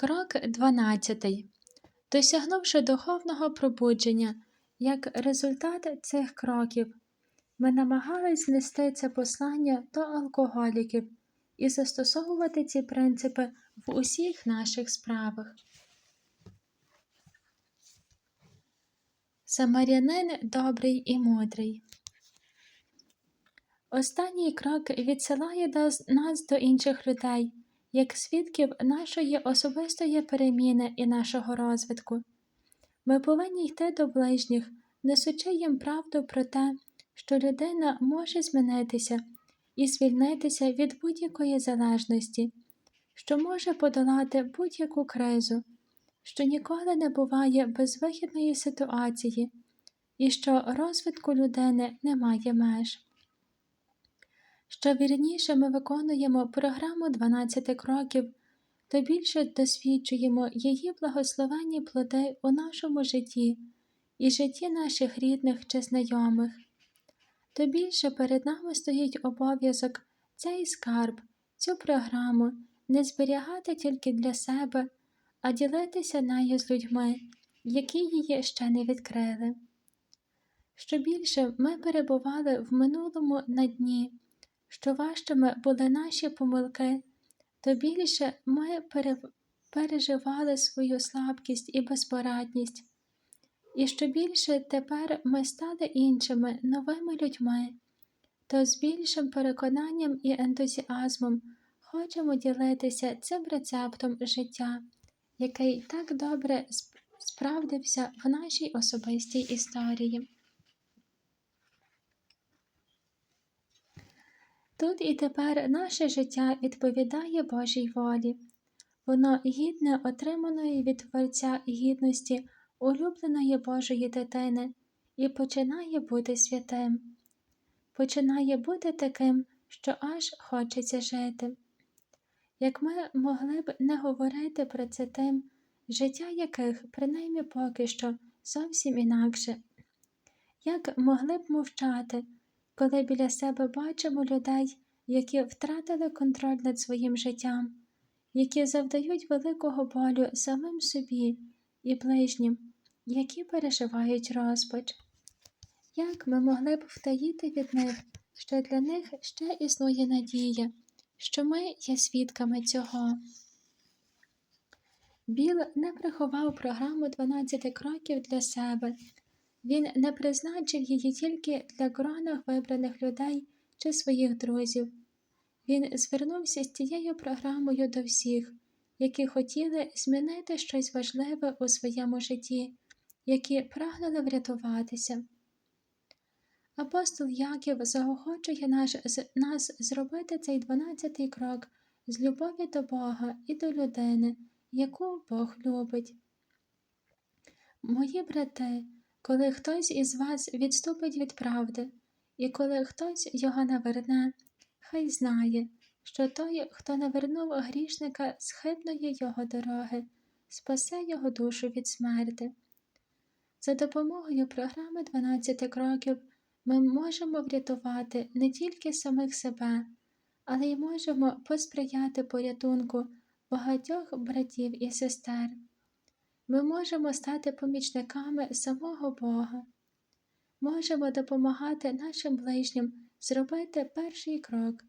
Крок 12. Досягнувши духовного пробудження, як результат цих кроків, ми намагались знести це послання до алкоголіків і застосовувати ці принципи в усіх наших справах. Самарянин добрий і мудрий. Останній крок відсилає нас до інших людей, як свідків нашої особистої переміни і нашого розвитку. Ми повинні йти до ближніх, несучи їм правду про те, що людина може змінитися і звільнитися від будь-якої залежності, що може подолати будь-яку кризу, що ніколи не буває безвихідної ситуації, і що розвитку людини немає меж. Що вірніше ми виконуємо програму 12 кроків, то більше досвідчуємо її благословенні плоди у нашому житті і житті наших рідних чи знайомих, то більше перед нами стоїть обов'язок цей скарб, цю програму не зберігати тільки для себе, а ділитися нею з людьми, які її ще не відкрили. Що більше ми перебували в минулому на дні, що важчими були наші помилки, то більше ми переживали свою слабкість і безпорадність, і що більше тепер ми стали іншими новими людьми, то з більшим переконанням і ентузіазмом хочемо ділитися цим рецептом життя, який так добре справдився в нашій особистій історії. Тут і тепер наше життя відповідає Божій волі. Воно гідне отриманої від Творця гідності улюбленої Божої дитини і починає бути святим. Починає бути таким, що аж хочеться жити. Як ми могли б не говорити про це тим, життя яких, принаймні поки що, зовсім інакше, як могли б мовчати, коли біля себе бачимо людей, які втратили контроль над своїм життям, які завдають великого болю самим собі і ближнім, які переживають розпач. Як ми могли б втаїти від них, що для них ще існує надія, що ми є свідками цього? Біл не приховав програму 12 кроків для себе. Він не призначив її тільки для грона вибраних людей чи своїх друзів. Він звернувся з цією програмою до всіх, які хотіли змінити щось важливе у своєму житті, які прагнули врятуватися. Апостол Яків заохочує наш, нас зробити цей дванадцятий крок з любові до Бога і до людини, яку Бог любить. Мої брати, коли хтось із вас відступить від правди, і коли хтось його наверне, хай знає, що той, хто навернув грішника з хибної його дороги, спасе його душу від смерти. За допомогою програми 12 кроків ми можемо врятувати не тільки самих себе, але й можемо посприяти порятунку багатьох братів і сестер. Ми можемо стати помічниками самого Бога, можемо допомагати нашим ближнім зробити перший крок,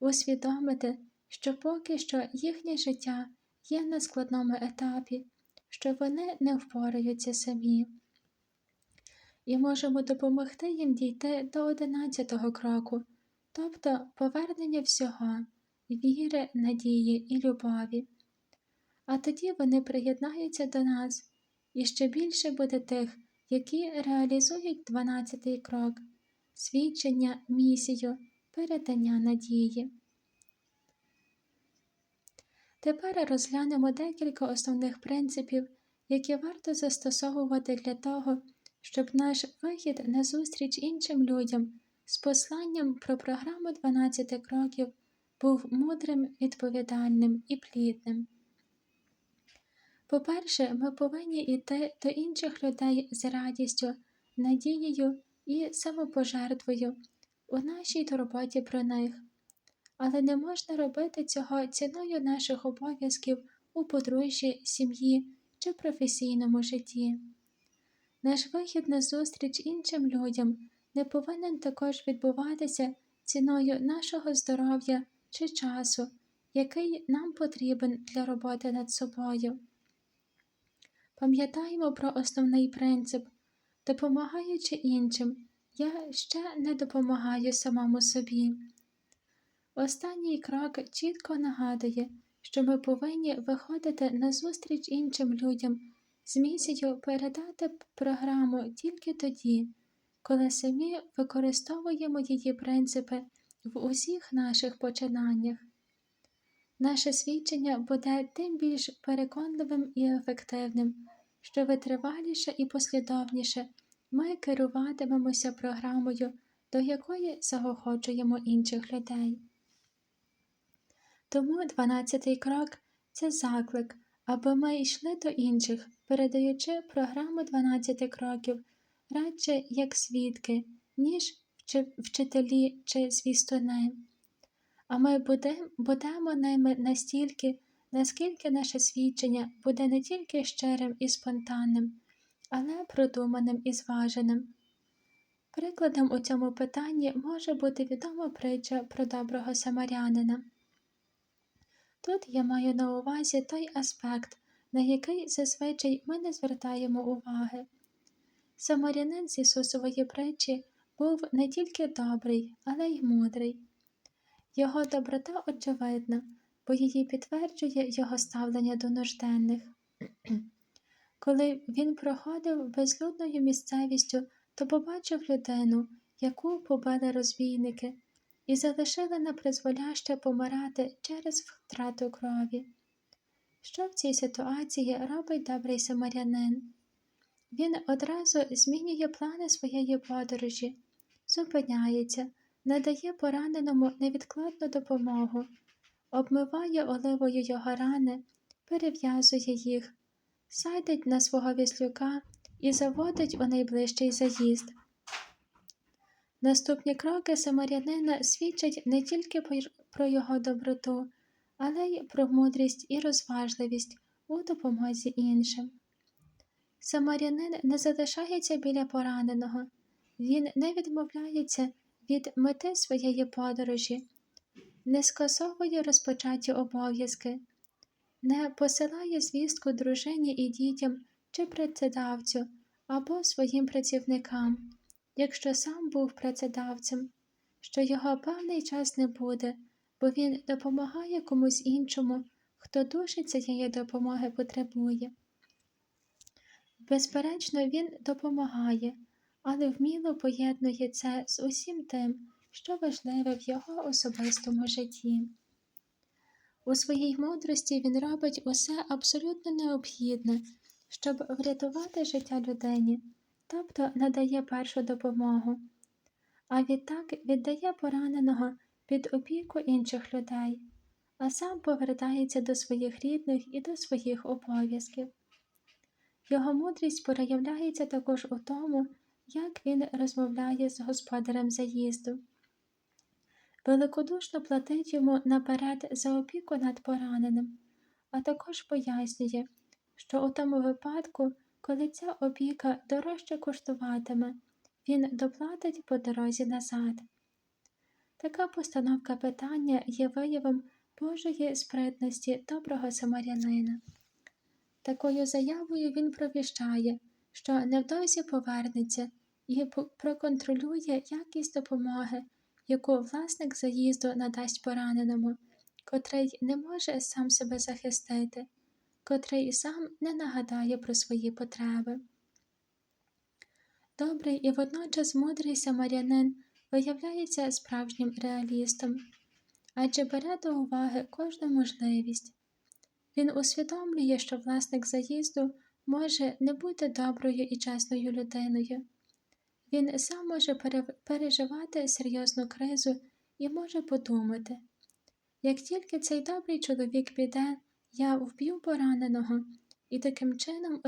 усвідомити, що поки що їхнє життя є на складному етапі, що вони не впораються самі. І можемо допомогти їм дійти до одинадцятого кроку, тобто повернення всього, віри, надії і любові. А тоді вони приєднаються до нас, і ще більше буде тих, які реалізують дванадцятий крок свідчення, місію, передання надії. Тепер розглянемо декілька основних принципів, які варто застосовувати для того, щоб наш вихід назустріч іншим людям з посланням про програму 12 кроків був мудрим, відповідальним і плідним. По-перше, ми повинні йти до інших людей з радістю, надією і самопожертвою у нашій турботі про них. Але не можна робити цього ціною наших обов'язків у подружжі, сім'ї чи професійному житті. Наш вихід на зустріч іншим людям не повинен також відбуватися ціною нашого здоров'я чи часу, який нам потрібен для роботи над собою. Пам'ятаємо про основний принцип допомагаючи іншим, я ще не допомагаю самому собі. Останній крок чітко нагадує, що ми повинні виходити на зустріч іншим людям з місією передати програму тільки тоді, коли самі використовуємо її принципи в усіх наших починаннях. Наше свідчення буде тим більш переконливим і ефективним, що витриваліше і послідовніше ми керуватимемося програмою, до якої заохочуємо інших людей. Тому дванадцятий крок це заклик, аби ми йшли до інших, передаючи програму 12 кроків радше як свідки, ніж вчителі чи звістуни. А ми будемо ними настільки, наскільки наше свідчення буде не тільки щирим і спонтанним, але продуманим і зваженим. Прикладом у цьому питанні може бути відома притча про доброго самарянина. Тут я маю на увазі той аспект, на який зазвичай ми не звертаємо уваги. Самарянин з Ісусової притчі був не тільки добрий, але й мудрий. Його доброта очевидна, бо її підтверджує його ставлення до нужденних. Коли він проходив безлюдною місцевістю, то побачив людину, яку побили розбійники, і залишили на призволяще помирати через втрату крові. Що в цій ситуації робить добрий самарянин? Він одразу змінює плани своєї подорожі, зупиняється, надає пораненому невідкладну допомогу, обмиває оливою його рани, перев'язує їх, садить на свого віслюка і заводить у найближчий заїзд. Наступні кроки самарянина свідчать не тільки про його доброту, але й про мудрість і розважливість у допомозі іншим. Самарянин не залишається біля пораненого, він не відмовляється від мети своєї подорожі, не скасовує розпочаті обов'язки, не посилає звістку дружині і дітям чи працедавцю або своїм працівникам, якщо сам був працедавцем, що його певний час не буде, бо він допомагає комусь іншому, хто дуже цієї допомоги потребує. Безперечно, він допомагає, але вміло поєднує це з усім тим, що важливе в його особистому житті. У своїй мудрості він робить усе абсолютно необхідне, щоб врятувати життя людині, тобто надає першу допомогу, а відтак віддає пораненого під опіку інших людей, а сам повертається до своїх рідних і до своїх обов'язків. Його мудрість проявляється також у тому, як він розмовляє з господарем заїзду. Великодушно платить йому наперед за опіку над пораненим, а також пояснює, що у тому випадку, коли ця опіка дорожче коштуватиме, він доплатить по дорозі назад. Така постановка питання є виявом Божої спритності доброго самарянина. Такою заявою він провіщає, що невдовзі повернеться і проконтролює якість допомоги, яку власник заїзду надасть пораненому, котрий не може сам себе захистити, котрий сам не нагадає про свої потреби. Добрий і водночас мудрий самарянин виявляється справжнім реалістом, адже бере до уваги кожну можливість. Він усвідомлює, що власник заїзду може не бути доброю і чесною людиною. Він сам може переживати серйозну кризу і може подумати, як тільки цей добрий чоловік піде, я вб'ю пораненого, і таким чином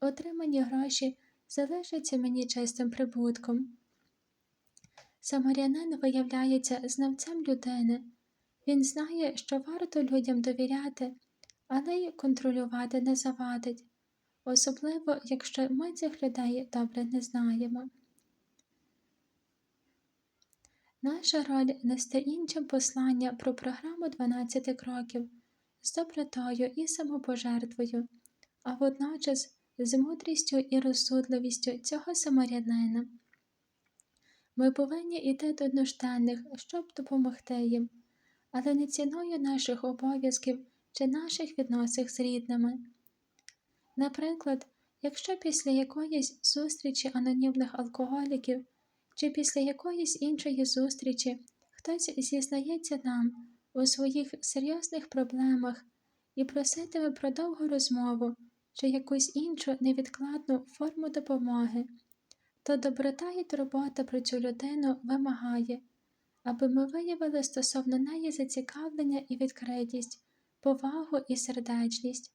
отримані гроші залишаться мені чистим прибутком. Самарянин виявляється знавцем людини. Він знає, що варто людям довіряти, але й контролювати не завадить, особливо якщо ми цих людей добре не знаємо. Наша роль нести іншим послання про програму 12 кроків з добротою і самопожертвою, а водночас з мудрістю і розсудливістю цього самарянина. Ми повинні йти до нужденних, щоб допомогти їм, але не ціною наших обов'язків чи наших відносин з рідними. Наприклад, якщо після якоїсь зустрічі анонімних алкоголіків чи після якоїсь іншої зустрічі хтось зізнається нам у своїх серйозних проблемах і проситиме про довгу розмову чи якусь іншу невідкладну форму допомоги, то доброта і турбота про цю людину вимагає, аби ми виявили стосовно неї зацікавлення і відкритість, повагу і сердечність.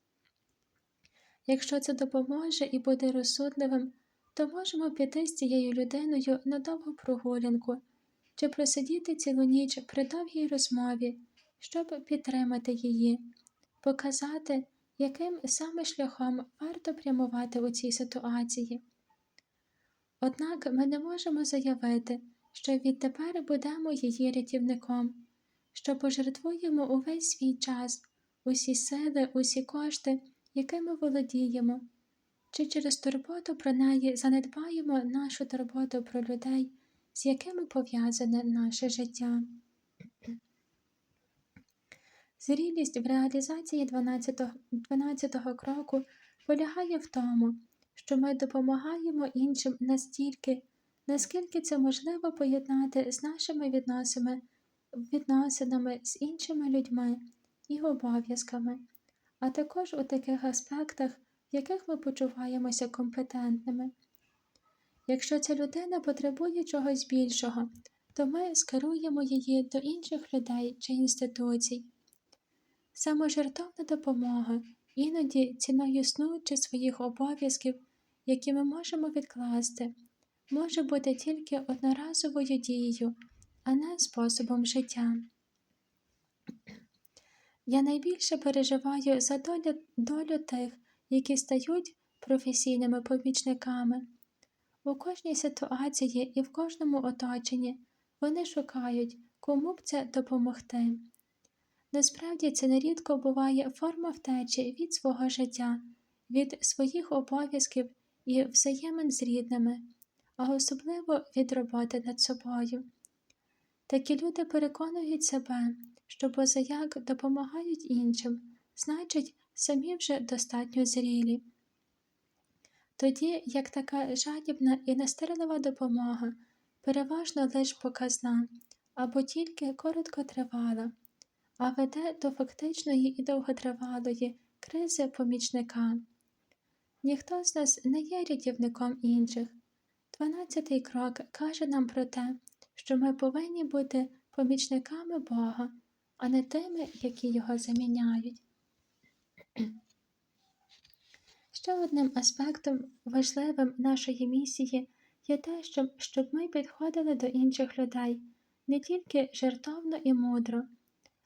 Якщо це допоможе і буде розсудливим, то можемо піти з цією людиною на довгу прогулянку чи просидіти цілу ніч при довгій розмові, щоб підтримати її, показати, яким саме шляхом варто прямувати у цій ситуації. Однак ми не можемо заявити, що відтепер будемо її рятівником, що пожертвуємо увесь свій час, усі сили, усі кошти, якими володіємо, чи через турботу про неї занедбаємо нашу турботу про людей, з якими пов'язане наше життя. Зрілість в реалізації 12 12 кроку полягає в тому, що ми допомагаємо іншим настільки, наскільки це можливо поєднати з нашими відносинами, відносинами з іншими людьми і обов'язками, а також у таких аспектах, в яких ми почуваємося компетентними. Якщо ця людина потребує чогось більшого, то ми скеруємо її до інших людей чи інституцій. Саможертовна допомога, іноді ціною сну чи своїх обов'язків, які ми можемо відкласти, може бути тільки одноразовою дією, а не способом життя. Я найбільше переживаю за долю, долю тих, які стають професійними помічниками. У кожній ситуації і в кожному оточенні вони шукають, кому б це допомогти. Насправді це нерідко буває форма втечі від свого життя, від своїх обов'язків і взаємин з рідними, а особливо від роботи над собою. Такі люди переконують себе, що позаяк допомагають іншим, значить, самі вже достатньо зрілі. Тоді як така жадібна і нестередлива допомога переважно лише показна або тільки короткотривала, а веде до фактичної і довготривалої кризи помічника. Ніхто з нас не є рятівником інших. Дванадцятий крок каже нам про те, що ми повинні бути помічниками Бога, а не тими, які його заміняють. Ще одним аспектом важливим нашої місії є те, щоб, щоб ми підходили до інших людей не тільки жертовно і мудро,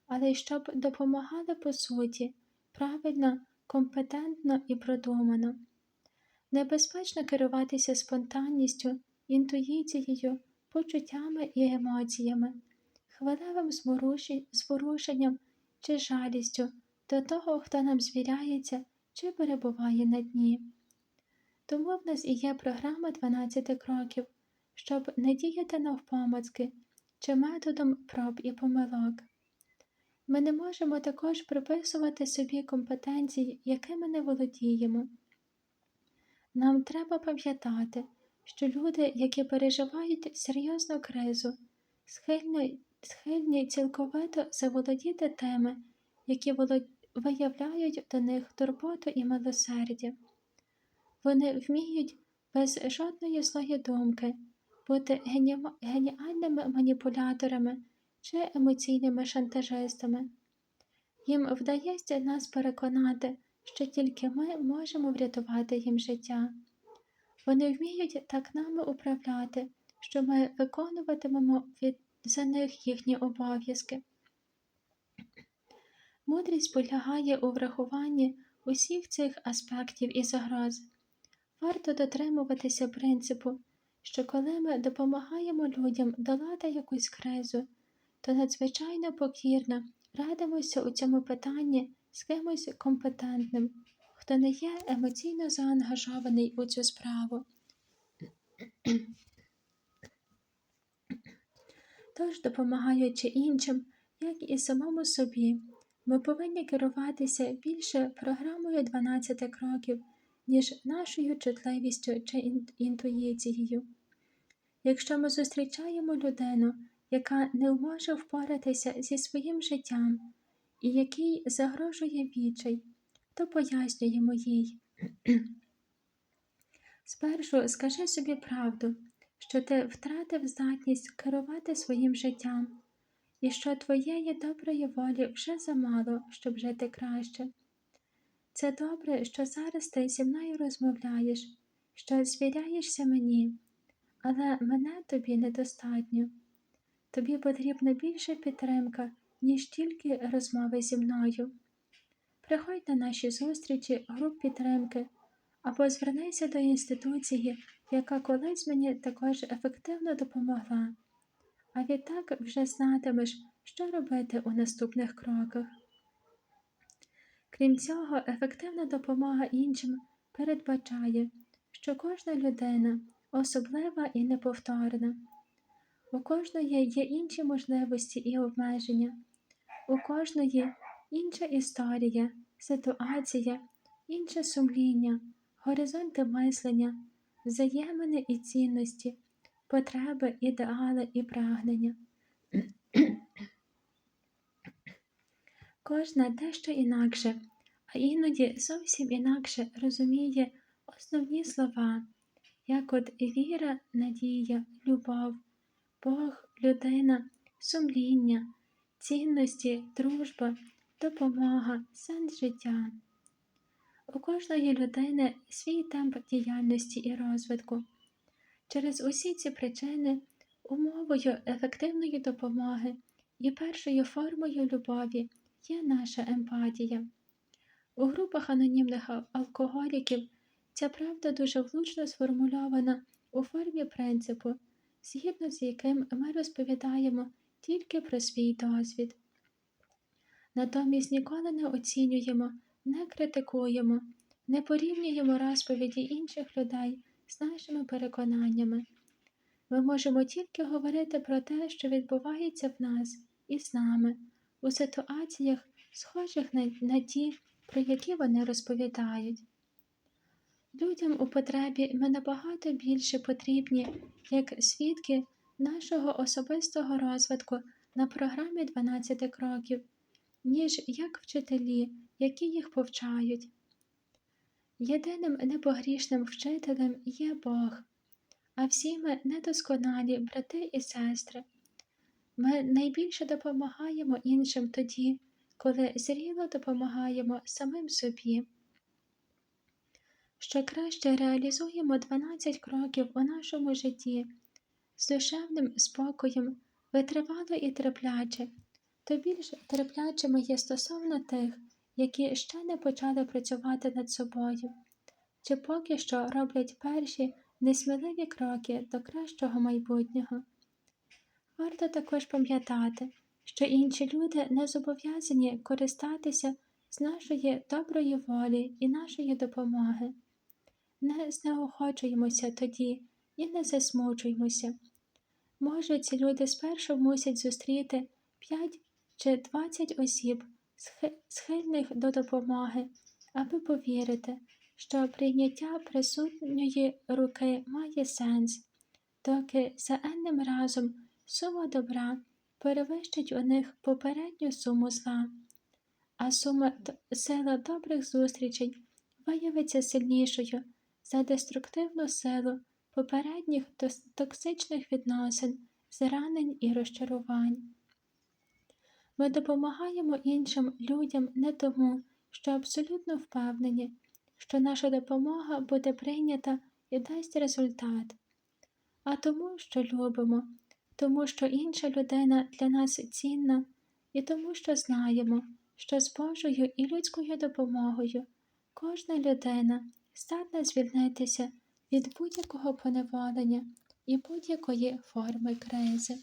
але й щоб допомагали по суті, правильно, компетентно і продумано. Небезпечно керуватися спонтанністю, інтуїцією, почуттями і емоціями, хвилевим зворушенням чи жалістю до того, хто нам звіряється чи перебуває на дні. Тому в нас і є програма 12 кроків, щоб не діяти навпомацки чи методом проб і помилок. Ми не можемо також приписувати собі компетенції, якими не володіємо. Нам треба пам'ятати, що люди, які переживають серйозну кризу, схильні, схильні цілковито заволодіти теми, які володіють виявляють до них турботу і милосердя. Вони вміють без жодної злої думки бути геніальними маніпуляторами чи емоційними шантажистами. Їм вдається нас переконати, що тільки ми можемо врятувати їм життя. Вони вміють так нами управляти, що ми виконуватимемо від, за них їхні обов'язки. Мудрість полягає у врахуванні усіх цих аспектів і загроз. Варто дотримуватися принципу, що коли ми допомагаємо людям долати якусь кризу, то надзвичайно покірно радимося у цьому питанні з кимось компетентним, хто не є емоційно заангажований у цю справу. Тож, допомагаючи іншим, як і самому собі, ми повинні керуватися більше програмою 12 кроків, ніж нашою чутливістю чи інтуїцією. Якщо ми зустрічаємо людину, яка не може впоратися зі своїм життям і якій загрожує відчай, то пояснюємо їй. Спершу скажи собі правду, що ти втратив здатність керувати своїм життям, і що твоєї доброї волі вже замало, щоб жити краще. Це добре, що зараз ти зі мною розмовляєш, що звіряєшся мені, але мене тобі недостатньо. Тобі потрібна більша підтримка, ніж тільки розмови зі мною. Приходь на наші зустрічі груп підтримки або звернися до інституції, яка колись мені також ефективно допомогла. А відтак вже знатимеш, що робити у наступних кроках. Крім цього, ефективна допомога іншим передбачає, що кожна людина особлива і неповторна. У кожної є інші можливості і обмеження, у кожної інша історія, ситуація, інше сумління, горизонти мислення, взаємини і цінності, потреби, ідеали і прагнення. Кожна дещо інакше, а іноді зовсім інакше розуміє основні слова, як от віра, надія, любов, Бог, людина, сумління, цінності, дружба, допомога, сенс життя. У кожної людини свій темп діяльності і розвитку. Через усі ці причини умовою ефективної допомоги і першою формою любові є наша емпатія. У групах анонімних алкоголіків ця правда дуже влучно сформульована у формі принципу, згідно з яким ми розповідаємо тільки про свій досвід. Натомість ніколи не оцінюємо, не критикуємо, не порівнюємо розповіді інших людей з нашими переконаннями. Ми можемо тільки говорити про те, що відбувається в нас і з нами у ситуаціях, схожих на, ті, про які вони розповідають. Людям у потребі ми набагато більше потрібні як свідки нашого особистого розвитку на програмі 12 кроків, ніж як вчителі, які їх повчають. Єдиним непогрішним вчителем є Бог, а всі ми недосконалі брати і сестри. Ми найбільше допомагаємо іншим тоді, коли зріло допомагаємо самим собі. Що краще реалізуємо 12 кроків у нашому житті з душевним спокоєм, витривало і терпляче, то більш терплячими є стосовно тих, які ще не почали працювати над собою, чи поки що роблять перші несміливі кроки до кращого майбутнього. Варто також пам'ятати, що інші люди не зобов'язані користатися з нашої доброї волі і нашої допомоги. Не знеохочуємося тоді і не засмучуємося. Може, ці люди спершу мусять зустріти 5 чи 20 осіб, схильних до допомоги, аби повірити, що прийняття присутньої руки має сенс, доки за енним разом сума добра перевищить у них попередню суму зла, а сума сила добрих зустрічей виявиться сильнішою за деструктивну силу попередніх токсичних відносин, зранень і розчарувань. Ми допомагаємо іншим людям не тому, що абсолютно впевнені, що наша допомога буде прийнята і дасть результат, а тому, що любимо, тому що інша людина для нас цінна, і тому, що знаємо, що з Божою і людською допомогою кожна людина здатна звільнитися від будь-якого поневолення і будь-якої форми кризи.